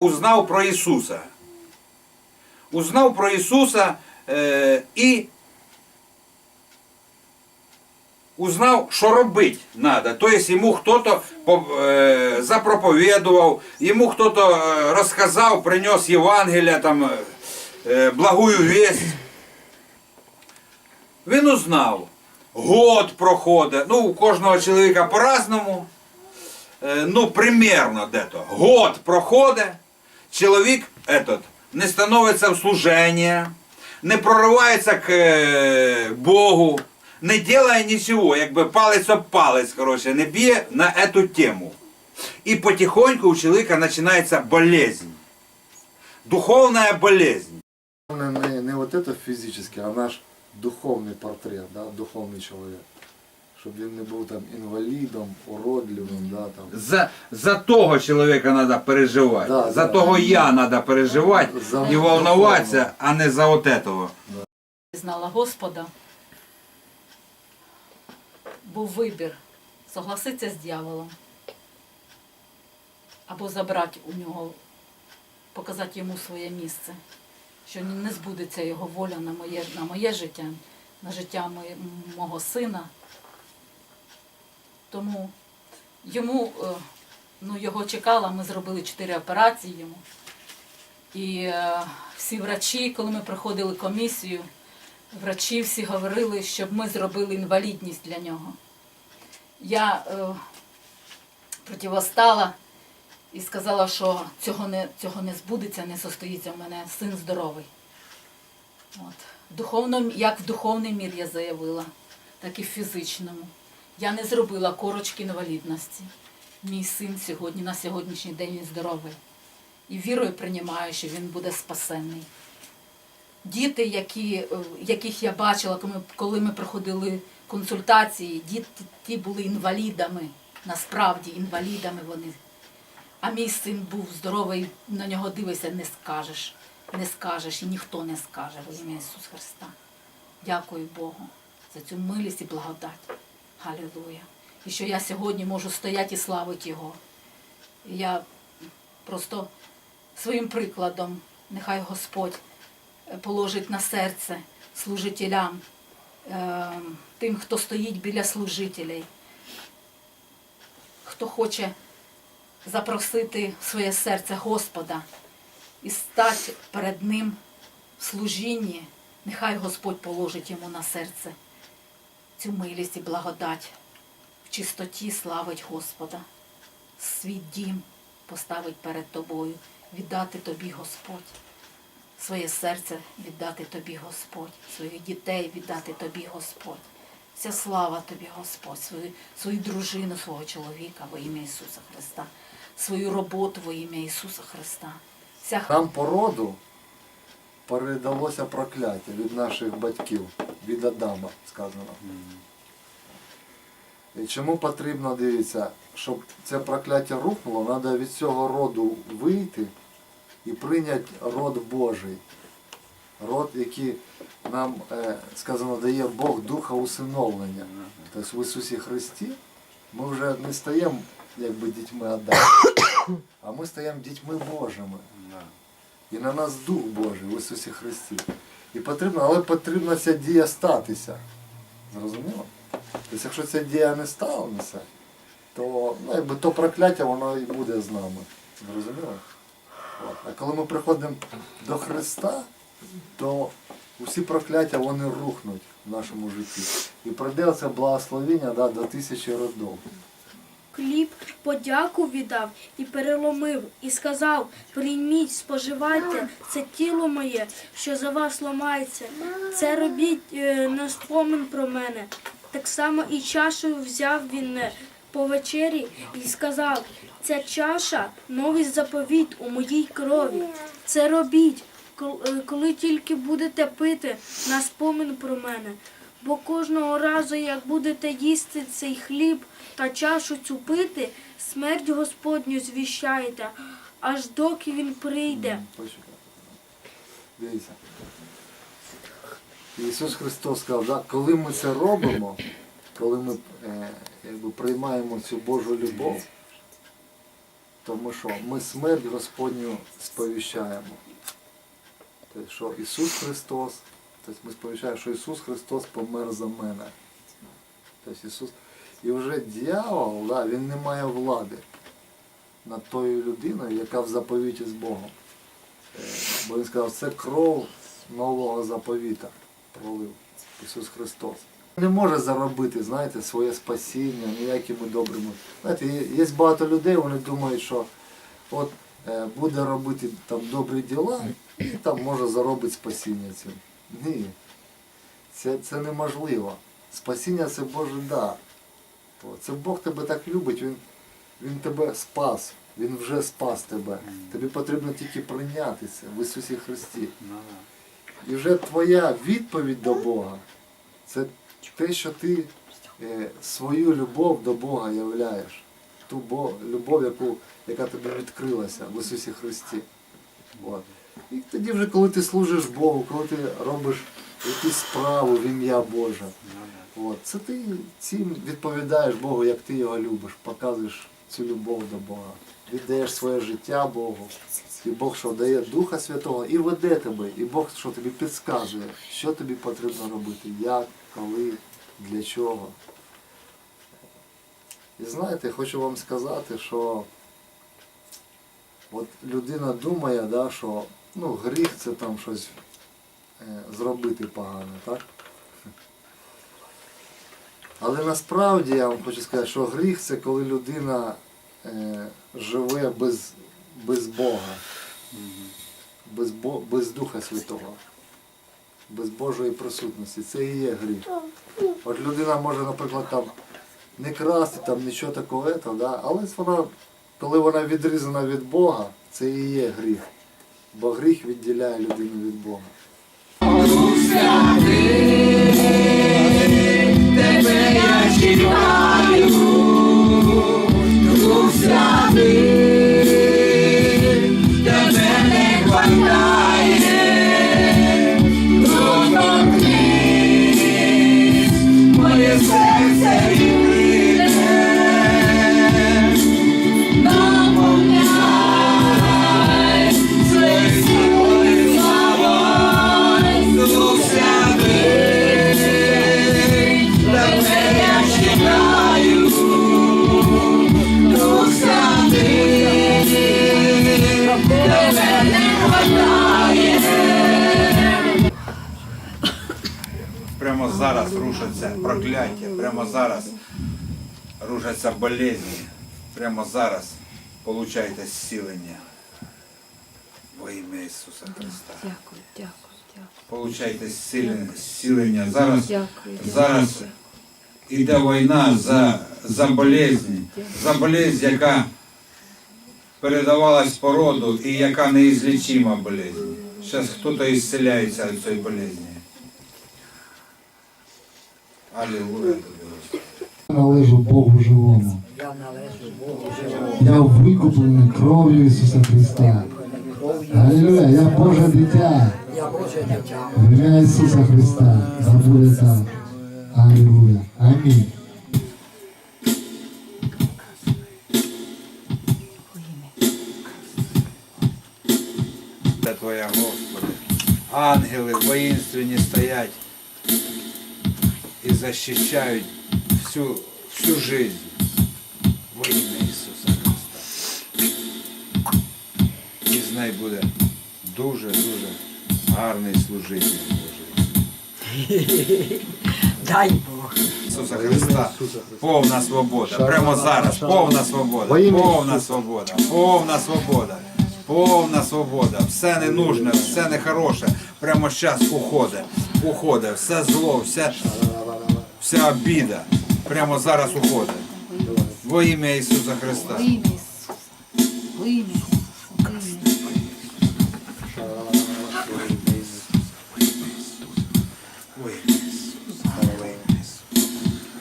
узнав про Ісуса. Узнав про Ісуса е, і узнав, що робити треба. Тобто йому хтось е, запроповідував, йому хтось е, розказав, принес Євангелія, там, е, благую весть. Він узнав. Год проходить. Ну, у кожного чоловіка по-разному. Е, ну, примерно де-то. Год проходить, чоловік этот, не становиться в служення, не проривається к е, Богу, не делає нічого, якби палець об палець, коротше, не б'є на эту тему. І потихоньку у чоловіка починається болезнь. Духовна болезнь. Не, не, не вот это физически, а наш духовний портрет, да, духовний чоловік. Щоб він не був там інвалідом, уродливим, да, там. За, за того чоловіка треба переживати. Да, за да. того я треба переживати За і волноватися, а не за от этого. знала Господа, був вибір согласитися з дьяволом або забрати у нього, показати йому своє місце, що не збудеться його воля на моє, на моє життя, на життя моє, мого сина. Тому йому, е, ну, його чекала, ми зробили чотири операції йому. І е, всі врачі, коли ми проходили комісію, врачі всі говорили, щоб ми зробили інвалідність для нього. Я е, противостала і сказала, що цього не, цього не збудеться, не состоїться в мене син здоровий. От. Духовно, як в духовний мір я заявила, так і в фізичному. Я не зробила корочки інвалідності. Мій син сьогодні, на сьогоднішній день він здоровий. І вірою приймаю, що він буде спасенний. Діти, які, е, яких я бачила, коли ми, проходили консультації, діти ті були інвалідами, насправді інвалідами вони. А мій син був здоровий, на нього дивишся, не скажеш, не скажеш, і ніхто не скаже во ім'я Ісуса Христа. Дякую Богу за цю милість і благодать. Галілуя. І що я сьогодні можу стояти і славити Його. Я просто своїм прикладом, нехай Господь е, положить на серце служителям, е, тим, хто стоїть біля служителей, хто хоче запросити в своє серце Господа і стати перед Ним в служінні, нехай Господь положить йому на серце цю милість і благодать, в чистоті славить Господа, свій дім поставить перед тобою, віддати тобі Господь, своє серце віддати тобі Господь, своїх дітей віддати тобі Господь. Вся слава тобі, Господь, свою, свою дружину, свого чоловіка во ім'я Ісуса Христа, свою роботу во ім'я Ісуса Христа. Вся Нам по роду передалося прокляття від наших батьків, від Адама, сказано. І чому потрібно, дивіться, щоб це прокляття рухнуло, треба від цього роду вийти і прийняти род Божий. Род, який нам е, сказано дає Бог духа усиновлення. Тобто в Ісусі Христі ми вже не стаємо якби дітьми Адама, а ми стаємо дітьми Божими. І на нас Дух Божий в Ісусі Христі. І потрібно, але потрібна ця дія статися. Зрозуміло? Тобто, якщо ця дія не станеться, то, ну, якби, то прокляття воно і буде з нами. Зрозуміло? А коли ми приходимо до Христа, то усі прокляття вони рухнуть в нашому житті. І прийде це благословення да, до тисячі родов. Хліб подяку віддав і переломив, і сказав: прийміть, споживайте, це тіло моє, що за вас ламається. Це робіть е, на спомин про мене. Так само і чашу взяв він е, по вечері і сказав: ця чаша новий заповіт у моїй крові. Це робіть, е, коли тільки будете пити на спомин про мене. Бо кожного разу, як будете їсти цей хліб та чашу цю пити, смерть Господню звіщаєте, аж доки він прийде. Дивіться. Ісус Христос сказав, да, коли ми це робимо, коли ми е, якби, приймаємо цю Божу любов, Тому що ми смерть Господню сповіщаємо. Тобто, що Ісус Христос, тобто ми сповіщаємо, що Ісус Христос помер за мене. Тобто Ісус. І вже дьявол, да, він не має влади над тою людиною, яка в заповіті з Богом. Е, Бо він сказав, це кров нового заповіта пролив Ісус Христос. Не може заробити, знаєте, своє спасіння ніякими добрими. Знаєте, є, багато людей, вони думають, що от е, буде робити там добрі діла і там може заробити спасіння цим. Ні. Це, це неможливо. Спасіння це Божий дар. От, Це Бог тебе так любить, Він, він тебе спас, Він вже спас тебе. Тобі потрібно тільки прийняти це в Ісусі Христі. І вже твоя відповідь до Бога це те, що ти е, свою любов до Бога являєш. Ту Бо- любов, яку, яка тобі відкрилася в Ісусі Христі. От. І тоді вже, коли ти служиш Богу, коли ти робиш якусь справу в ім'я Боже, от, це ти цим відповідаєш Богу, як ти його любиш, показуєш цю любов до Бога. Віддаєш своє життя Богу. І Бог що дає Духа Святого і веде тебе, і Бог що тобі підказує, що тобі потрібно робити, як, коли, для чого. І знаєте, хочу вам сказати, що от людина думає, да, що ну, гріх це там щось е, зробити погане, так? Але насправді я вам хочу сказати, що гріх це коли людина е, живе без, без Бога, без, Бо, без Духа Святого, без Божої присутності. Це і є гріх. От людина може, наприклад, там не красти, там нічого такого, ето, да? але вона, коли вона відрізана від Бога, це і є гріх. Бо гріх відділяє людину від Бога. Прямо рушаться прямо зараз рушаться болезні, прямо зараз получайте зцілення. Во ім'я Ісуса Христа. Дякую, дякую, дякую. Получайте зцілення. Зараз, Дякую. зараз іде війна за, за болезнь, за болезнь, яка передавалась по роду і яка неізлічима болезнь. Зараз хтось ісцеляється від цієї болезні. Аллилуйя Господи. належу Богу живому. Я викуплений кров'ю Ісуса Христа. Алілюя, я Боже дитя. В ім'я Ісуса Христа. Да буде так. Алілуя. Амінь. І захищають всю, всю жизнь во ім'я Ісуса Христа. І з нею буде дуже-дуже гарний служитель Божий. Дай Бог. Ісуса Христа. Повна свобода. Прямо зараз. Повна свобода. Повна свобода. Повна свобода. Повна свобода. Все ненужне, все нехороше. Прямо зараз уходить. Уходить. Все зло, вся, вся обіда. Прямо зараз уходить. Во ім'я Ісуса Христа. Во ім'я Ісуса. Во ім'я Ісуса.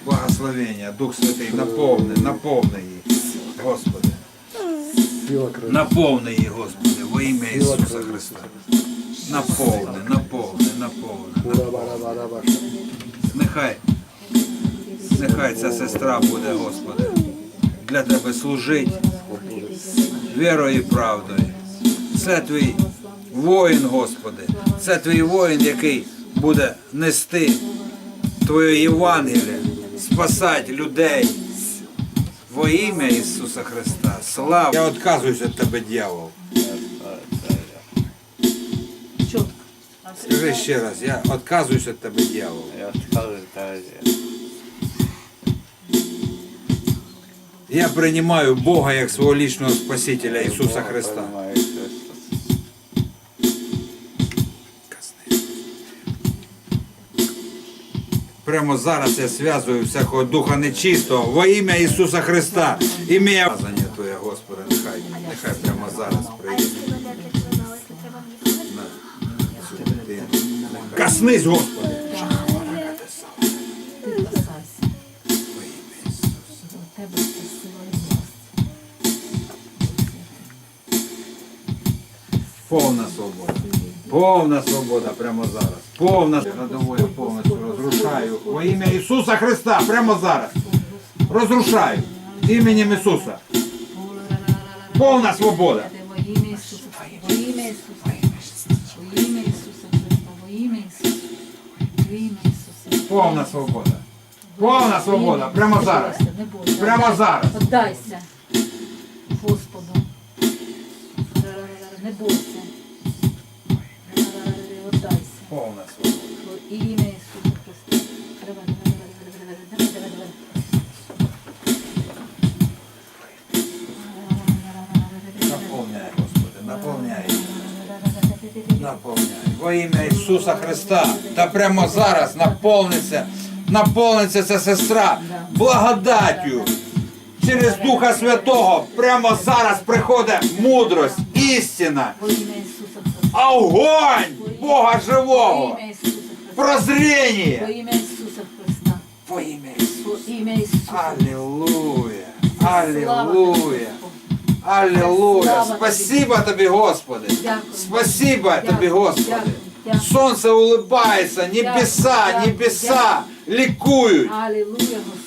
Благословення. Дух Святий, наповни, наповни її. Господи. Наповни її, Господи, во ім'я Ісуса Христа. Наповни, наповни, наповни. Нехай, нехай ця сестра буде, Господи, для Тебе служить вірою і правдою. Це твій воїн, Господи. Це твій воїн, який буде нести Твоє Євангеліє, спасати людей. Во ім'я Ісуса Христа. Слава! Я відказуюсь від тебе, дьявол. Скажи ще раз, я відказуюсь від тебе, дьявол. Я скажу, так. Я приймаю Бога як свого лічного Спасителя Ісуса Христа. Прямо зараз я зв'язую всякого духа нечистого во ім'я Ісуса Христа. Ім'я Твоє, Господи, нехай, нехай прямо зараз прийде. Коснись, Господи! Повна свобода. Повна свобода прямо зараз. Повна надовою повністю розрушаю. Во ім'я Ісуса Христа прямо зараз. Розрушаю. Іменем Ісуса. Повна свобода. Повна свобода. Повна свобода. Прямо зараз. Прямо зараз. Отдайся Во ім'я Ісуса Христа. Давай, давай, давай, давай, давай, давай, давай. Наповняй, Господи, наповняй. Наповняй. Во ім'я Ісуса Христа. Та прямо зараз наповниться, наповниться ця сестра благодаттю. Через Духа Святого прямо зараз приходить мудрость, істина, огонь Бога Во живого, Христа. Во имя Иисуса Христа. Во имя Иисуса. Во имя Иисуса. Аллилуйя. Аллилуйя. Аллилуйя. Спасибо тебе, Господи. Дякую. Спасибо Дякую, тобі, Господи. дякую. Солнце улыбается, небеса, Дякую, небеса ликуют. Аллилуйя, Господи.